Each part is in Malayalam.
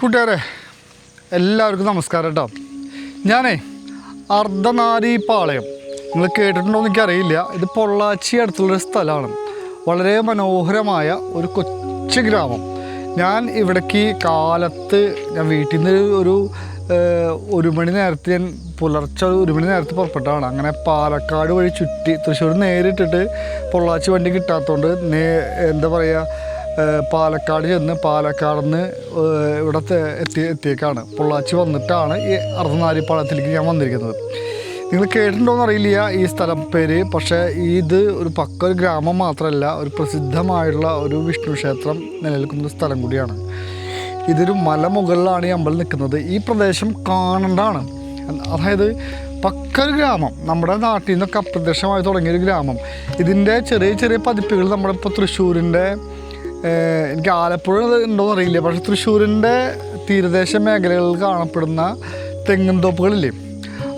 കൂട്ടുകാരെ എല്ലാവർക്കും നമസ്കാരം കേട്ടോ ഞാനേ അർദ്ധനാരി പാളയം നിങ്ങൾ കേട്ടിട്ടുണ്ടോ എന്ന് എനിക്കറിയില്ല. ഇത് പൊള്ളാച്ചി അടുത്തുള്ളൊരു സ്ഥലമാണ്. വളരെ മനോഹരമായ ഒരു കൊച്ചു ഗ്രാമം. ഞാൻ ഇവിടേക്ക് കാലത്ത് ഞാൻ വീട്ടിൽ നിന്ന് ഒരു ഒരു മണി നേരത്തെ ഞാൻ പുലർച്ചെ ഒരു മണി നേരത്തെ പുറപ്പെട്ടതാണ് അങ്ങനെ പാലക്കാട് വഴി ചുറ്റി തൃശ്ശൂർ നേരിട്ടിട്ട് പൊള്ളാച്ചി വണ്ടി കിട്ടാത്തതുകൊണ്ട് നേ എന്താ പറയുക പാലക്കാട് ചെന്ന് പാലക്കാട് നിന്ന് ഇവിടത്തെ എത്തി എത്തിയേക്കാണ്. പൊള്ളാച്ചി വന്നിട്ടാണ് ഈ അർദ്ധനാരിപ്പാളത്തിലേക്ക് ഞാൻ വന്നിരിക്കുന്നത്. നിങ്ങൾ കേട്ടിട്ടുണ്ടോയെന്ന് അറിയില്ല ഈ സ്ഥലം പേര് പക്ഷേ ഇത് ഒരു പക്ക ഒരു ഗ്രാമം മാത്രമല്ല ഒരു പ്രസിദ്ധമായുള്ള ഒരു വിഷ്ണു ക്ഷേത്രം നിലനിൽക്കുന്ന സ്ഥലം കൂടിയാണ്. ഇതൊരു മലമുകളിലാണ് ഈ അമ്പലം നിൽക്കുന്നത്. ഈ പ്രദേശം കാണണ്ടാണ് അതായത് പക്ക ഒരു ഗ്രാമം. നമ്മുടെ നാട്ടിൽ നിന്നൊക്കെ അപ്രത്യക്ഷമായി തുടങ്ങിയൊരു ഗ്രാമം. ഇതിന്റെ ചെറിയ ചെറിയ പതിപ്പുകൾ നമ്മുടെ ഇപ്പോൾ തൃശ്ശൂരിന്റെ എനിക്ക് ആലപ്പുഴ ഉണ്ടോയെന്ന് അറിയില്ല. പക്ഷേ തൃശ്ശൂരിന്റെ തീരദേശ മേഖലകളിൽ കാണപ്പെടുന്ന തെങ്ങിൻ തോപ്പുകളില്ലേ?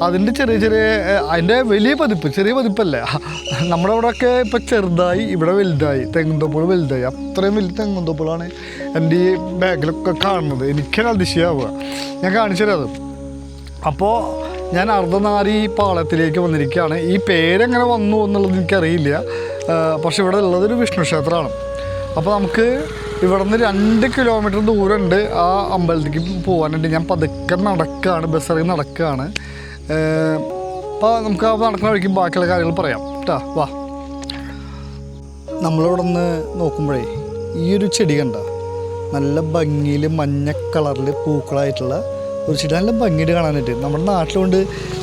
അതിന്റെ ചെറിയ ചെറിയ അതിന്റെ വലിയ പതിപ്പ് ചെറിയ പതിപ്പല്ല. നമ്മുടെ അവിടെയൊക്കെ ഇപ്പോൾ ചെറുതായി ഇവിടെ വലുതായി തെങ്ങും തോപ്പുകൾ വലുതായി. അത്രയും വലിയ തെങ്ങും തോപ്പുകളാണ് എന്റെ ഈ ബാഗിലൊക്കെ കാണുന്നത്. എനിക്കാണ് അതിശയാവുക ഞാൻ കാണിച്ചു തരാം അത്. അപ്പോൾ ഞാൻ അർദ്ധനാരി പാളയത്തിലേക്ക് വന്നിരിക്കുകയാണ്. ഈ പേരെങ്ങനെ വന്നു എന്നുള്ളത് എനിക്കറിയില്ല. പക്ഷെ ഇവിടെ ഉള്ളതൊരു വിഷ്ണു ക്ഷേത്രമാണ്. അപ്പോൾ നമുക്ക് ഇവിടെ നിന്ന് രണ്ട് കിലോമീറ്റർ ദൂരമുണ്ട് ആ അമ്പലത്തിലേക്ക് പോകാനുണ്ട് ഞാൻ പതുക്കെ നടക്കുകയാണ് ഇറങ്ങി നടക്കുകയാണ് അപ്പോൾ നമുക്ക് ആ നടക്കുന്ന വഴിക്ക് ബാക്കിയുള്ള കാര്യങ്ങൾ പറയാം. കേട്ടോ വാ. നമ്മളിവിടെ നിന്ന് നോക്കുമ്പോഴേ ഈ ഒരു ചെടി കണ്ട നല്ല ഭംഗിയിൽ മഞ്ഞ കളറിൽ പൂക്കളായിട്ടുള്ള ഒരു ചെടി. നല്ല ഭംഗിയിട്ട് കാണാനായിട്ട്. നമ്മുടെ നാട്ടിലുകൊണ്ട്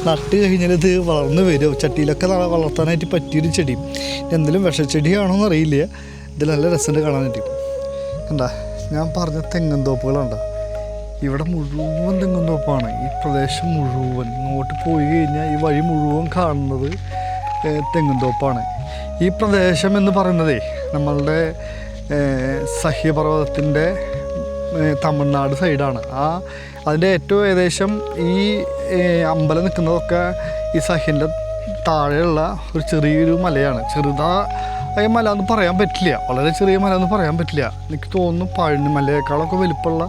നട്ട് കഴിഞ്ഞാൽ ഇത് വളർന്നു വരും ചട്ടിയിലൊക്കെ വളർത്താനായിട്ട് പറ്റിയൊരു ചെടി. എന്തെങ്കിലും വിഷച്ചെടിയാണോ എന്ന് അറിയില്ല ഇത് നല്ല രസമുണ്ട് കാണാനായിട്ട് കണ്ട ഞാൻ പറഞ്ഞ തെങ്ങും തോപ്പുകളുണ്ട ഇവിടെ മുഴുവൻ തെങ്ങും തോപ്പാണ്. ഈ പ്രദേശം മുഴുവൻ. ഇങ്ങോട്ട് പോയി കഴിഞ്ഞാൽ ഈ വഴി മുഴുവൻ കാണുന്നത് തെങ്ങും തോപ്പാണ്. ഈ പ്രദേശം എന്ന് പറയുന്നതേ നമ്മളുടെ സഹ്യപർവതത്തിന്റെ തമിഴ്നാട് സൈഡാണ്. ആ അതിന്റെ ഏറ്റവും ഏകദേശം ഈ അമ്പലം നിൽക്കുന്നതൊക്കെ ഈ സഹ്യന്റെ താഴെയുള്ള ഒരു ചെറിയൊരു മലയാണ്. ചെറുതായ മല എന്ന് പറയാൻ പറ്റില്ല. വളരെ ചെറിയ മല എന്ന് പറയാൻ പറ്റില്ല. എനിക്ക് തോന്നുന്നു പഴനി മലയേക്കാളൊക്കെ വലിപ്പമുള്ള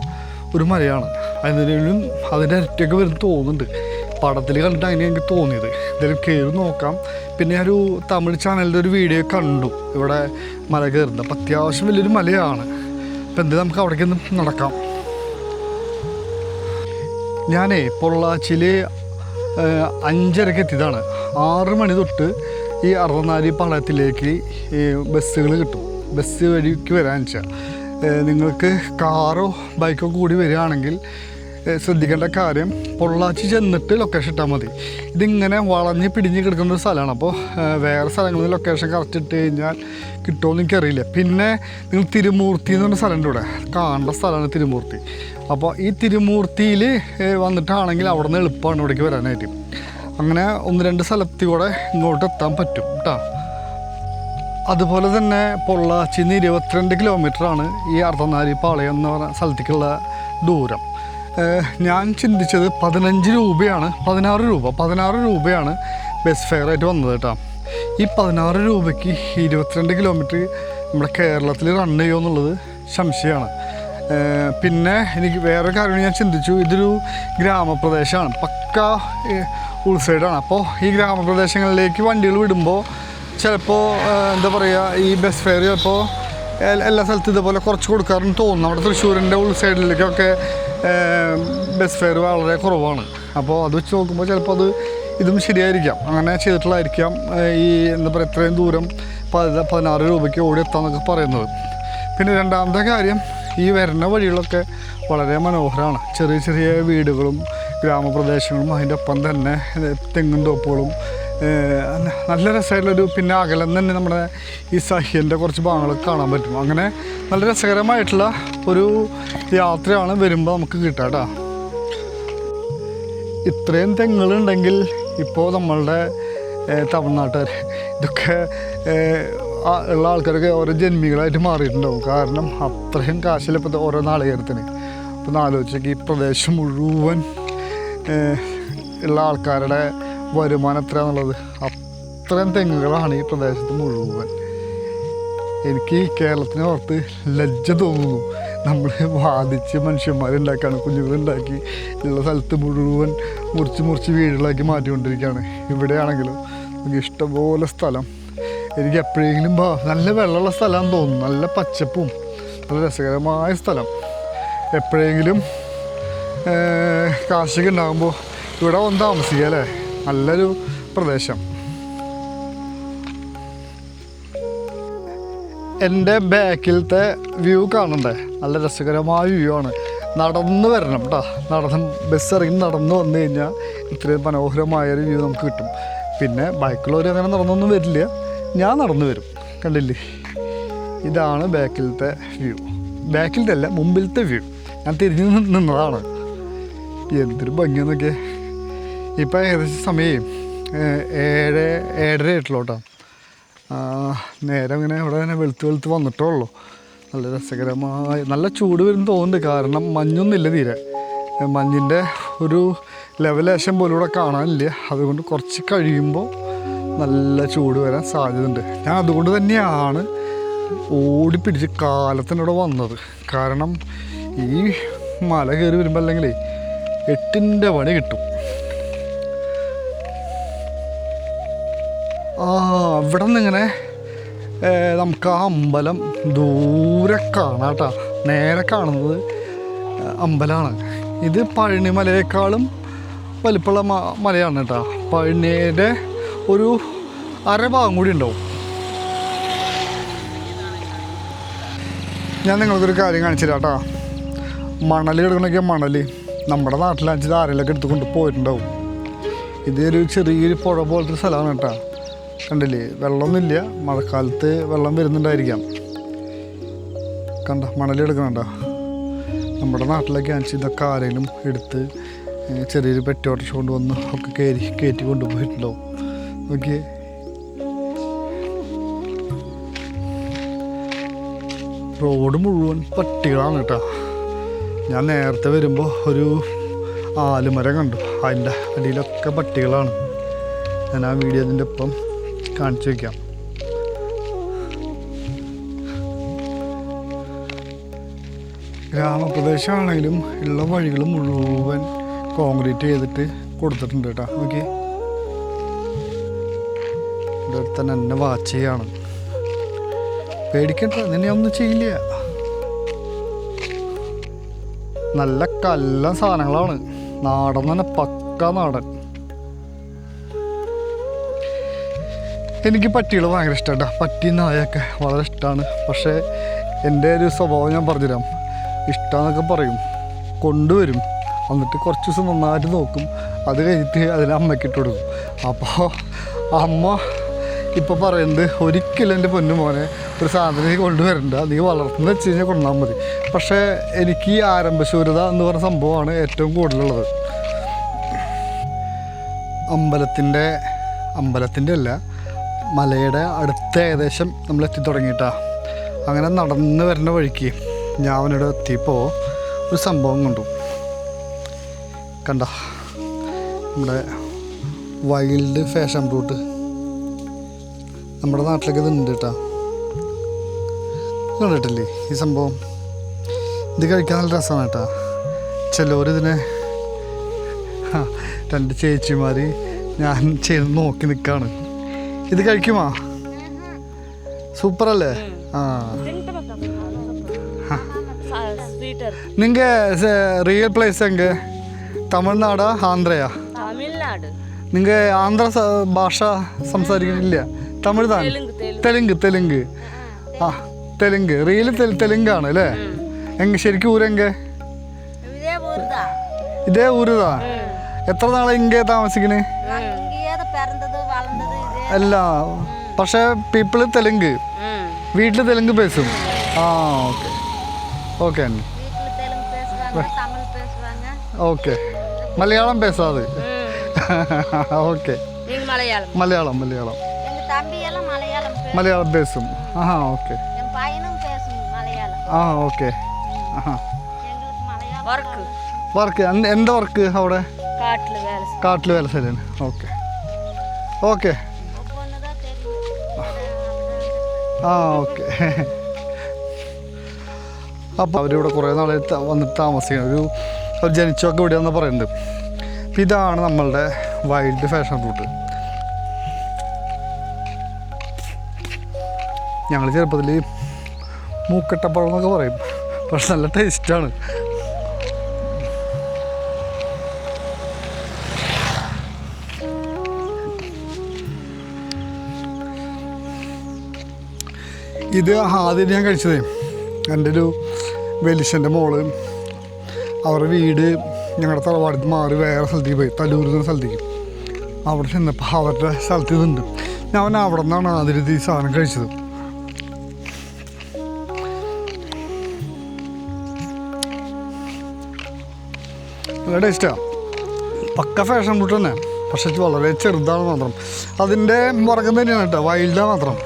ഒരു മലയാണ്. അതിനും അതിന്റെ ഇരട്ടിയൊക്കെ വരും തോന്നുന്നുണ്ട്. പടത്തിൽ കണ്ടിട്ട് അങ്ങനെ എനിക്ക് തോന്നിയത്. എന്തായാലും കയറി നോക്കാം. പിന്നെ ഞാനൊരു തമിഴ് ചാനലിന്റെ ഒരു വീഡിയോ കണ്ടു. ഇവിടെ മല കയറുന്നത്. അപ്പം അത്യാവശ്യം വലിയൊരു മലയാണ്. അപ്പം എന്ത് നമുക്ക് അവിടേക്ക് ഒന്ന് നടക്കാം. ഞാനേ പൊള്ളാച്ചിയിൽ അഞ്ചരക്ക് എത്തിയതാണ്. ആറ് മണി തൊട്ട് ഈ അറുപത്തിനാല് പാളയത്തിലേക്ക് ബസ്സുകൾ കിട്ടും. ബസ് വഴിക്ക് വരാൻ വെച്ചാൽ നിങ്ങൾക്ക് കാറോ ബൈക്കോ കൂടി വരികയാണെങ്കിൽ ശ്രദ്ധിക്കേണ്ട കാര്യം പൊള്ളാച്ചി ചെന്നിട്ട് ലൊക്കേഷൻ ഇട്ടാൽ മതി. ഇതിങ്ങനെ വളഞ്ഞ് പിടിഞ്ഞ് കിടക്കുന്ന ഒരു സ്ഥലമാണ്. അപ്പോൾ വേറെ സ്ഥലങ്ങളിൽ ലൊക്കേഷൻ കറക്റ്റ് ഇട്ട് കഴിഞ്ഞാൽ കിട്ടുമോ എന്ന് എനിക്കറിയില്ല. പിന്നെ നിങ്ങൾ തിരുമൂർത്തി എന്ന് പറഞ്ഞ സ്ഥലമുണ്ട് ഇവിടെ. കാണേണ്ട സ്ഥലമാണ് തിരുമൂർത്തി. അപ്പോൾ ഈ തിരുമൂർത്തിയിൽ വന്നിട്ടാണെങ്കിൽ അവിടെ നിന്ന് എളുപ്പമാണ് ഇവിടേക്ക് വരാനായിട്ട്. അങ്ങനെ ഒന്ന് രണ്ട് സ്ഥലത്തിൽ കൂടെ ഇങ്ങോട്ട് എത്താൻ പറ്റും കേട്ടോ അതുപോലെ തന്നെ പൊള്ളാച്ചി നിന്ന് ഇരുപത്തിരണ്ട് കിലോമീറ്ററാണ് ഈ അർദ്ധനാരി പാളയം എന്ന് പറഞ്ഞ സ്ഥലത്തേക്കുള്ള ദൂരം. ഞാൻ ചിന്തിച്ചത് പതിനഞ്ച് രൂപയാണ് പതിനാറ് രൂപ പതിനാറ് രൂപയാണ് ബസ് ഫെയർ ആയിട്ട് വന്നത് കേട്ടോ ഈ പതിനാറ് രൂപയ്ക്ക് ഇരുപത്തിരണ്ട് കിലോമീറ്റർ നമ്മുടെ കേരളത്തിൽ റൺ ചെയ്യുമോ എന്നുള്ളത് സംശയമാണ്. പിന്നെ എനിക്ക് വേറൊരു കാര്യം ഞാൻ ചിന്തിച്ചു. ഇതൊരു ഗ്രാമപ്രദേശമാണ്. പക്ക ഉൾസൈഡാണ് അപ്പോൾ ഈ ഗ്രാമപ്രദേശങ്ങളിലേക്ക് വണ്ടികൾ വിടുമ്പോൾ ചിലപ്പോൾ എന്താ പറയുക ഈ ബസ് ഫെയർ ചിലപ്പോൾ എല്ലാ സ്ഥലത്തും ഇതുപോലെ കുറച്ച് കൊടുക്കാറുണ്ട് തോന്നുന്നു. നമ്മുടെ തൃശ്ശൂരിന്റെ ഉൾ സൈഡിലേക്കൊക്കെ ഏഹ്, ബസ് ഫെയർ വളരെ കുറവാണ്. അപ്പോൾ അത് വെച്ച് നോക്കുമ്പോൾ ചിലപ്പോൾ അത് ഇതും ശരിയായിരിക്കാം. അങ്ങനെ ചെയ്തിട്ടുള്ളതായിരിക്കാം. ഈ എന്താ പറയുക ഇത്രയും ദൂരം പതി പതിനാറ് രൂപയ്ക്ക് ഓടി എത്താമെന്നൊക്കെ പറയുന്നത്. പിന്നെ രണ്ടാമത്തെ കാര്യം ഈ വരുന്ന വഴികളൊക്കെ വളരെ മനോഹരമാണ് ചെറിയ ചെറിയ വീടുകളും ഗ്രാമപ്രദേശങ്ങളും അതിന്റെ ഒപ്പം തന്നെ തെങ്ങും തോപ്പുകളും നല്ല രസമായിട്ടുള്ളൊരു പിന്നെ അകലം തന്നെ നമ്മുടെ ഈ സഹ്യന്റെ കുറച്ച് ഭാഗങ്ങളൊക്കെ കാണാൻ പറ്റും. അങ്ങനെ നല്ല രസകരമായിട്ടുള്ള ഒരു യാത്രയാണ് വരുമ്പോൾ നമുക്ക് കിട്ടുക കേട്ടോ. ഇത്രയും തെങ്ങുകളുണ്ടെങ്കിൽ ഇപ്പോൾ നമ്മളുടെ തമിഴ്നാട്ടുകാർ ഇതൊക്കെ ഉള്ള ആൾക്കാരൊക്കെ ഓരോ ജന്മികളായിട്ട് മാറിയിട്ടുണ്ടാവും. കാരണം അത്രയും കാശില്ല ഇപ്പോൾ ഓരോ നാളികേരത്തിന്. അപ്പോൾ ആലോചിച്ചേക്ക് ഈ പ്രദേശം മുഴുവൻ ഉള്ള ആൾക്കാരുടെ വരുമാനം എത്രയാണെന്നുള്ളത് അത്രയും തെങ്ങുകളാണ് ഈ പ്രദേശത്ത് മുഴുവൻ. എനിക്ക് കേരളത്തിനെ ഓർത്ത് ലജ്ജ തോന്നുന്നു. നമ്മൾ വാദിച്ച് മനുഷ്യന്മാരുണ്ടാക്കുകയാണ് കുഞ്ഞുങ്ങളുണ്ടാക്കി ഉള്ള സ്ഥലത്ത് മുഴുവൻ മുറിച്ച് മുറിച്ച് വീടുകളാക്കി മാറ്റിക്കൊണ്ടിരിക്കുകയാണ്. ഇവിടെയാണെങ്കിലും നമുക്ക് ഇഷ്ടംപോലെ സ്ഥലം. എനിക്ക് എപ്പോഴെങ്കിലും നല്ല വെള്ളമുള്ള സ്ഥലമാണെന്ന് തോന്നുന്നു. നല്ല പച്ചപ്പും നല്ല രസകരമായ സ്ഥലം. എപ്പോഴെങ്കിലും കാശൊക്കെ ഉണ്ടാകുമ്പോൾ ഇവിടെ വന്ന് താമസിക്കുക അല്ലേ? നല്ലൊരു പ്രദേശം. എന്റെ ബാക്കിലത്തെ വ്യൂ കാണണ്ടേ? നല്ല രസകരമായ വ്യൂ ആണ്. നടന്ന് വരണം കേട്ടോ നടന്ന് ബസ് ഇറങ്ങി നടന്ന് വന്നു കഴിഞ്ഞാൽ ഇത്രയും മനോഹരമായൊരു വ്യൂ നമുക്ക് കിട്ടും. പിന്നെ ബൈക്കുള്ളവർ അങ്ങനെ നടന്നൊന്നും വരില്ല. ഞാൻ നടന്നു വരും. കണ്ടില്ലേ? ഇതാണ് ബാക്കിലത്തെ വ്യൂ. ബാക്കിലത്തെ അല്ല മുമ്പിലത്തെ വ്യൂ. ഞാൻ തിരിഞ്ഞു നിന്നതാണ്. എന്തൊരു ഭംഗിയെന്നൊക്കെ ഇപ്പം ഏകദേശം സമയം ഏഴ് ഏഴര ആയിട്ടുള്ളൂ കേട്ടോ നേരം ഇങ്ങനെ ഇവിടെ തന്നെ വെളുത്ത് വെളുത്ത് വന്നിട്ടേ ഉള്ളൂ. നല്ല രസകരമായി നല്ല ചൂട് വരും തോന്നുന്നുണ്ട്. കാരണം മഞ്ഞൊന്നുമില്ല തീരെ. മഞ്ഞിന്റെ ഒരു ലെവലേശം പോലും ഇവിടെ കാണാനില്ല. അതുകൊണ്ട് കുറച്ച് കഴിയുമ്പോൾ നല്ല ചൂട് വരാൻ സാധ്യതയുണ്ട്. ഞാൻ അതുകൊണ്ട് തന്നെയാണ് ഓടിപ്പിടിച്ച് കാലത്തിനൂടെ വന്നത്. കാരണം ഈ മല കയറി വരുമ്പോൾ അല്ലെങ്കിലേ എട്ടിന്റെ പണി കിട്ടും. ആ അവിടെ നിന്ന് ഇങ്ങനെ നമുക്ക് ആ അമ്പലം ദൂരെ കാണാം കേട്ടോ. നേരെ കാണുന്നത് അമ്പലമാണ് ഇത് പഴനിമലയേക്കാളും വലിപ്പമുള്ള മ മലയാണ് കേട്ടോ. പഴനിയുടെ ഒരു അരഭാഗം കൂടി ഉണ്ടാവും. ഞാൻ നിങ്ങൾക്കൊരു കാര്യം കാണിച്ചു തരാം കേട്ടോ മണൽ കിടക്കണൊക്കെ മണൽ നമ്മുടെ നാട്ടിൽ നാട്ടിലാണെച്ചാൽ ആരെങ്കിലൊക്കെ എടുത്ത് കൊണ്ട് പോയിട്ടുണ്ടാവും. ഇതൊരു ചെറിയൊരു പുഴ പോലത്തെ സ്ഥലമാണ് കേട്ടോ. കണ്ടില്ലേ? വെള്ളമൊന്നുമില്ല. മഴക്കാലത്ത് വെള്ളം വരുന്നുണ്ടായിരിക്കാം. കണ്ട? മണലെടുക്കണണ്ട നമ്മുടെ നാട്ടിലൊക്കെ അഞ്ച് ഇതൊക്കെ ആരെങ്കിലും എടുത്ത് ചെറിയൊരു ചെറിയൊരു പെറ്റോട്ടർഷ കൊണ്ടുവന്ന് ഒക്കെ കയറി കയറ്റി കൊണ്ടുപോയിട്ടുണ്ടാവും ഓക്കെ റോഡ് മുഴുവൻ പട്ടികളാണ് കേട്ടോ. ഞാൻ നേരത്തെ വരുമ്പോൾ ഒരു ആലുമരം കണ്ടു. അതിന്റെ അടിയിലൊക്കെ പട്ടികളാണ്. ഞാൻ ആ വീഡിയോ അതിന്റെ ഒപ്പം കാണിച്ചു വയ്ക്കാം ഗ്രാമപ്രദേശമാണെങ്കിലും ഉള്ള വഴികൾ മുഴുവൻ കോൺക്രീറ്റ് ചെയ്തിട്ട് കൊടുത്തിട്ടുണ്ട് കേട്ടോ. ഓക്കെ ഇവിടെ തന്നെ വാച്ച് ചെയ്യാണ്. പേടിക്കണ്ട നിന്നെ ഒന്നും ചെയ്യില്ല. നല്ല കല്ല സാധനങ്ങളാണ്. നാടൻ തന്നെ പക്ക നാടൻ. എനിക്ക് പട്ടികൾ ഭയങ്കര ഇഷ്ടമാണ് പട്ടി നായൊക്കെ വളരെ ഇഷ്ടമാണ് പക്ഷേ എന്റെ ഒരു സ്വഭാവം ഞാൻ പറഞ്ഞുതരാം. ഇഷ്ടമെന്നൊക്കെ പറയും. കൊണ്ടുവരും. എന്നിട്ട് കുറച്ച് ദിവസം നന്നായിട്ട് നോക്കും. അത് കഴിഞ്ഞിട്ട് അതിനെ അമ്മയ്ക്ക് ഇട്ട് കൊടുക്കും. അപ്പോൾ അമ്മ ഇപ്പോൾ പറയുന്നത് ഒരിക്കലും എന്റെ പൊന്നു മോനെ ഒരു സാധനം നീ കൊണ്ടുവരണ്ട. നീ വളർത്തുന്ന വെച്ച് കഴിഞ്ഞാൽ കൊണ്ടാൽ മതി. പക്ഷേ എനിക്ക് ഈ ആരംഭശൂരത എന്ന് പറഞ്ഞ സംഭവമാണ് ഏറ്റവും കൂടുതലുള്ളത്. അമ്പലത്തിന്റെ അമ്പലത്തിന്റെ അല്ല മലയുടെ അടുത്ത ഏകദേശം നമ്മൾ എത്തി തുടങ്ങിയിട്ടാ. അങ്ങനെ നടന്ന് വരുന്ന വഴിക്ക് ഞാൻ അവനോട് എത്തിയപ്പോൾ ഒരു സംഭവം കണ്ടു. കണ്ട? നമ്മുടെ വൈൽഡ് ഫാഷൻ റൂട്ട് നമ്മുടെ നാട്ടിലേക്ക് ഇത് ഉണ്ട് കേട്ടോ. കണ്ടിട്ടില്ലേ ഈ സംഭവം? ഇത് കഴിക്കാൻ നല്ല രസമാണ് കേട്ടോ. ചിലവരിതിനെ രണ്ട് ചേച്ചിമാർ ഞാൻ ചെയ്ത് നോക്കി നിൽക്കാണ് ഇത് കഴിക്കുമോ? സൂപ്പറല്ലേ? ആ. നിങ്ങ റിയൽ പ്ലേസ് എങ്ക തമിഴ്നാടാ ആന്ധ്രയാ? നിങ്ങ ആന്ധ്ര ഭാഷ സംസാരിക്കുന്നില്ല തമിഴ് തെലുങ്ക് തെലുങ്ക്. ആ തെലുങ്ക് റിയൽ തെലുങ്കാണ് അല്ലേ? എങ്ക ശരിക്കും ഊരെങ്ക ഇതേ ഊരുതാ. എത്ര നാളെ ഇങ്ങേ താമസിക്കണേ? അല്ല പക്ഷെ പീപ്പിൾ തെലുങ്ക്. വീട്ടിൽ തെലുങ്ക് പേസും. ആ ഓക്കെ. ഓക്കെ അന്നെ. ഓക്കെ. മലയാളം പേസാത് ഓക്കെ. മലയാളം. മലയാളം മലയാളം. മലയാളം പേസും. ആ ഓക്കെ. பையனும் பேசும் மலையாளம் ആ ഓക്കെ ആ எங்களுக்கு மலையாளம் ஒர்க்கு വർക്ക് എന്താ വർക്ക് അവിടെ காட்டுல வேலை செய்~ കാട്ടിൽ വേല ശരിയാണ് ഓക്കെ ഓക്കെ ஒவ்வொன்று தான் தெரியும் ആ ഓക്കെ അപ്പോൾ അവരിവിടെ കുറേ നാളെ ത- വന്നിട്ട് താമസിക്കണം ഒരു അവർ ജനിച്ചൊക്കെ ഇവിടെയാണെന്ന് പറയുന്നത് അപ്പോൾ ഇതാണ് നമ്മളുടെ വൈൽഡ് ഫാഷൻ റൂട്ട് ഞങ്ങൾ ചെറുപ്പത്തിൽ മൂക്കട്ടപ്പഴം എന്നൊക്കെ പറയും. പക്ഷെ നല്ല ടേസ്റ്റാണ്. ഇത് ആദ്യം ഞാൻ കഴിച്ചതേ എന്റെ ഒരു വെലിശന്റെ മോൾ. അവരുടെ വീട് ഞങ്ങളുടെ തറവാടിൽ മാറി വേറെ സ്ഥലത്തേക്ക് പോയി തല്ലൂർ എന്ന സ്ഥലത്തേക്ക്. അവിടെ ചെന്നപ്പോൾ അവരുടെ സ്ഥലത്ത് ഇതുണ്ട്. ഞാൻ അവിടെ നിന്നാണ് ആദ്യത്തെ ഈ സാധനം കഴിച്ചത്. നല്ല ടേസ്റ്റാണ് പക്ക ഫാഷൻ ഫുഡ് തന്നെ. പക്ഷെ വളരെ ചെറുതാണ് മാത്രം. അതിന്റെ വർഗം തന്നെയാണ് കേട്ടോ. വൈൽഡാണ് മാത്രം.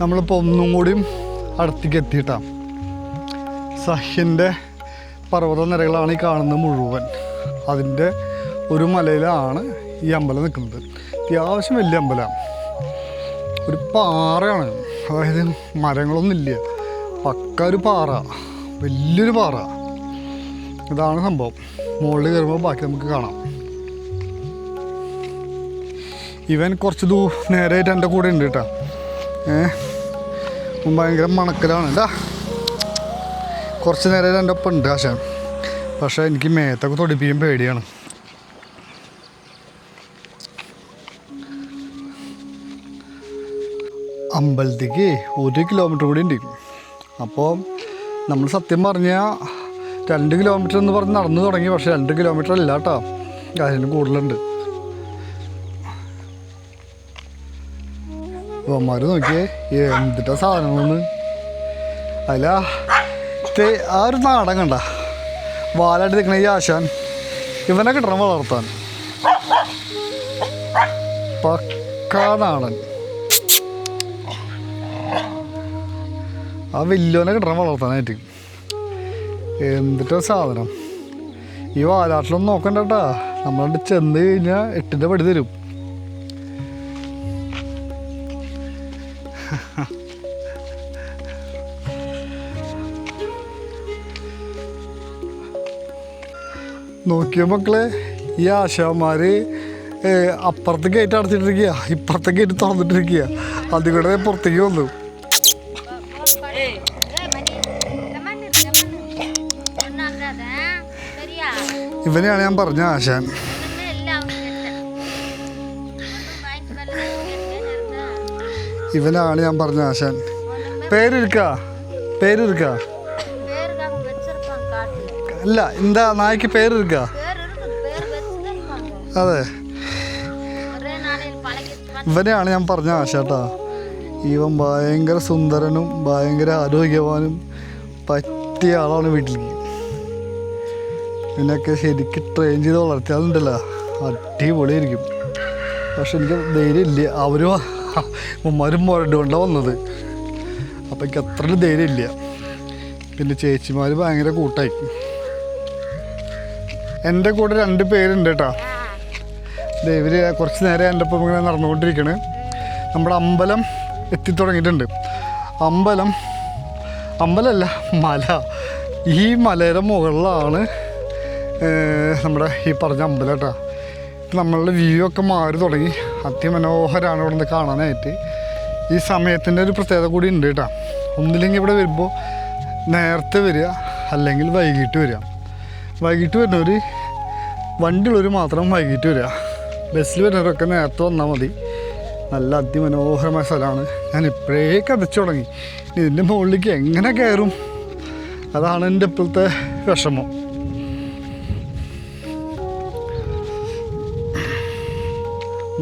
നമ്മളിപ്പോൾ ഒന്നും കൂടിയും അടുത്തേക്ക് എത്തിയിട്ടാണ് സഹ്യന്റെ പർവത നിരകളാണ് ഈ കാണുന്നത് മുഴുവൻ. അതിന്റെ ഒരു മലയിലാണ് ഈ അമ്പലം നിൽക്കുന്നത്. അത്യാവശ്യം വലിയ അമ്പലമാണ് ഒരു പാറയാണ്. അതായത് മരങ്ങളൊന്നുമില്ല പക്ക ഒരു പാറ. വലിയൊരു പാറ. ഇതാണ് സംഭവം. മുകളിൽ കയറുമ്പോൾ ബാക്കി നമുക്ക് കാണാം. ഇവൻ കുറച്ച് ദൂ നേരെയായിട്ട് എന്റെ കൂടെ ഉണ്ട് കേട്ടോ. ഏ? അവൻ ഭയങ്കര മണക്കലാണ്. കേട്ടാ കുറച്ച് നേരം എന്റെ ഒപ്പം ഉണ്ട് ആശാൻ. പക്ഷേ എനിക്ക് മേത്തൊക്കെ തൊടിപ്പിക്കാൻ പേടിയാണ്. അമ്പലത്തേക്ക് ഒരു കിലോമീറ്റർ കൂടി ഉണ്ട്. അപ്പോൾ നമ്മൾ സത്യം പറഞ്ഞാൽ രണ്ട് കിലോമീറ്റർ എന്ന് പറഞ്ഞ് നടന്നു തുടങ്ങി പക്ഷെ രണ്ട് കിലോമീറ്റർ അല്ല കേട്ടോ അതിന് കൂടുതലുണ്ട്. ഇവന്മാർ നോക്കിയേ എന്തിട്ടാ സാധനങ്ങളൊന്ന്? അല്ല ആ ഒരു നാടൻ കണ്ട. വാലായിട്ട് നിൽക്കണ ഈ ആശാൻ. ഇവനെ കിട്ടണം വളർത്താൻ. പക്കാ നാടൻ. ആ വലിയവനെ കിട്ടണം വളർത്താനായിട്ട്. എന്തിട്ടാ സാധനം? ഈ വാലാട്ടിലൊന്നും നോക്കണ്ട കേട്ടാ നമ്മളവിടെ ചെന്ന് കഴിഞ്ഞാൽ എട്ടിന്റെ പടി തരും. നോക്കിയ മക്കളെ ഈ ആശാമാര് അപ്പുറത്ത് ഗേറ്റ് അടച്ചിട്ടിരിക്കുക ഇപ്പുറത്തെ ഗേറ്റ് തുറന്നിട്ടിരിക്കുക അതിൽ പുറത്തേക്ക് വന്നു. ഇവനെയാണ് ഞാൻ പറഞ്ഞ ആശാൻ. ഇവനാണ് ഞാൻ പറഞ്ഞ ആശാൻ. പേരൊരുക്ക പേരൊരുക്ക. അല്ല എന്താ നായ്ക്ക് പേരൊരുക്ക? അതെ. ഇവനെയാണ് ഞാൻ പറഞ്ഞ ആശാട്ടാ. ഇവൻ ഭയങ്കര സുന്ദരനും ഭയങ്കര ആരോഗ്യവാനും പറ്റിയ ആളാണ് വീട്ടിലേക്ക്. ഇതിനൊക്കെ ശരിക്ക് ട്രെയിൻ ചെയ്ത് വളർത്തിയാലുണ്ടല്ലോ. അടിപൊളിയായിരിക്കും. പക്ഷെ എനിക്ക് ധൈര്യം ഇല്ല. അവരും ഉമ്മമാരും മുരണ്ടു കൊണ്ടാണ് വന്നത്. അപ്പം എനിക്ക് അത്ര ധൈര്യം ഇല്ല. പിന്നെ ചേച്ചിമാർ ഭയങ്കര കൂട്ടായി. എന്റെ കൂടെ രണ്ട് പേരുണ്ട് കേട്ടോ. ദേ ഇവർ കുറച്ച് നേരം എന്റെ ഒപ്പം ഇങ്ങനെ നടന്നുകൊണ്ടിരിക്കണ്. നമ്മുടെ അമ്പലം എത്തിത്തുടങ്ങിയിട്ടുണ്ട്. അമ്പലം അമ്പലമല്ല മല. ഈ മലയുടെ മുകളിലാണ് നമ്മുടെ ഈ പറഞ്ഞ അമ്പലം കേട്ടോ. നമ്മളുടെ വ്യൂ ഒക്കെ മാറി തുടങ്ങി. അതിമനോഹരമാണ് ഇവിടെ നിന്ന് കാണാനായിട്ട്. ഈ സമയത്തിന്റെ ഒരു പ്രത്യേകത കൂടി ഉണ്ട് കേട്ടോ. ഒന്നില്ലെങ്കിൽ ഇവിടെ വരുമ്പോൾ നേരത്തെ വരിക അല്ലെങ്കിൽ വൈകിട്ട് വരിക. വൈകിട്ട് വരുന്നവർ വണ്ടിയുള്ളവർ മാത്രം വൈകിട്ട് വരിക. ബസ്സിൽ വരുന്നവരൊക്കെ നേരത്തെ വന്നാൽ മതി. നല്ല അതിമനോഹരമായ സ്ഥലമാണ്. ഞാൻ ഇപ്പോഴേ കതച്ചു തുടങ്ങി. ഇതിന്റെ മുകളിലേക്ക് എങ്ങനെ കയറും? അതാണ് എന്റെ ഇപ്പോഴത്തെ വിഷമം.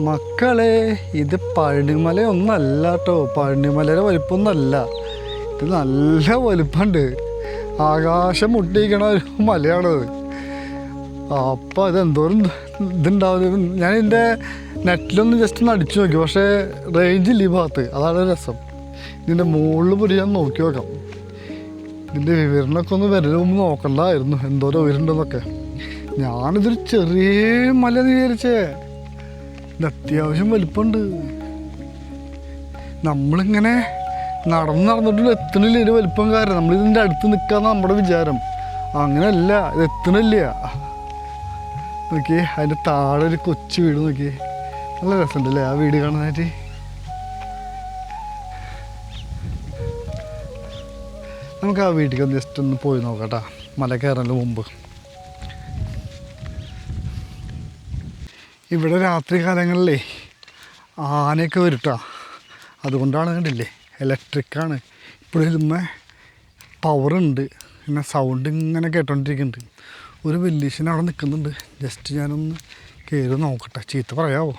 മക്കളെ ഇത് പഴനിമല ഒന്നല്ല കേട്ടോ പഴനിമലയുടെ വലിപ്പമൊന്നല്ല ഇത് നല്ല വലിപ്പമുണ്ട് ആകാശം മുട്ടിയിരിക്കണ ഒരു മലയാണത്. അപ്പോൾ എന്തോരം ഇതുണ്ടാവും ഞാൻ എന്റെ നെറ്റിലൊന്ന് ജസ്റ്റ് ഒന്ന് അടിച്ചു നോക്കി. പക്ഷേ റേഞ്ച് ഇല്ല ഈ ഭാഗത്ത്. അതാണ് രസം. ഇതിന്റെ മുകളിൽ പോയി ഞാൻ നോക്കി നോക്കാം. ഇതിന്റെ വിവരണമൊക്കെ ഒന്ന് വരൽ നോക്കണ്ടായിരുന്നു. എന്തോരം ഉയരുണ്ടെന്നൊക്കെ ഞാനിതൊരു ചെറിയ മല വിചാരിച്ചേ. ഇത് അത്യാവശ്യം വലിപ്പമുണ്ട് നമ്മളിങ്ങനെ നടന്ന് നടന്നിട്ട് എത്തണില്ല ഇതിന് വലിപ്പം കാരണം. നമ്മൾ ഇതിന്റെ അടുത്ത് നിൽക്കാന്ന് നമ്മുടെ വിചാരം. അങ്ങനെയല്ല ഇത് എത്തണില്ല. നോക്കിയേ അതിന്റെ താഴെ ഒരു കൊച്ചു വീട് നോക്കിയേ. നല്ല രസമുണ്ടല്ലേ ആ വീട് കാണാനായിട്ട്? നമുക്ക് ആ വീട്ടിലേക്ക് ജസ്റ്റ് ഒന്ന് പോയി നോക്കാം കേട്ടോ. മല കയറുന്നതിന് മുമ്പ്. ഇവിടെ രാത്രി കാലങ്ങളിലേ ആനയൊക്കെ വരുട്ടാ. അതുകൊണ്ടാണ് കണ്ടില്ലേ? ഇലക്ട്രിക്കാണ് ഇപ്പോഴും ഇതുമ്മേ പവറുണ്ട് പിന്നെ സൗണ്ട് ഇങ്ങനെ കേട്ടോണ്ടിരിക്കുന്നുണ്ട് ഒരു വെല്ലീഷൻ അവിടെ നിൽക്കുന്നുണ്ട് ജസ്റ്റ് ഞാനൊന്ന് കയറി നോക്കട്ടെ. ചീത്ത പറയാവോ?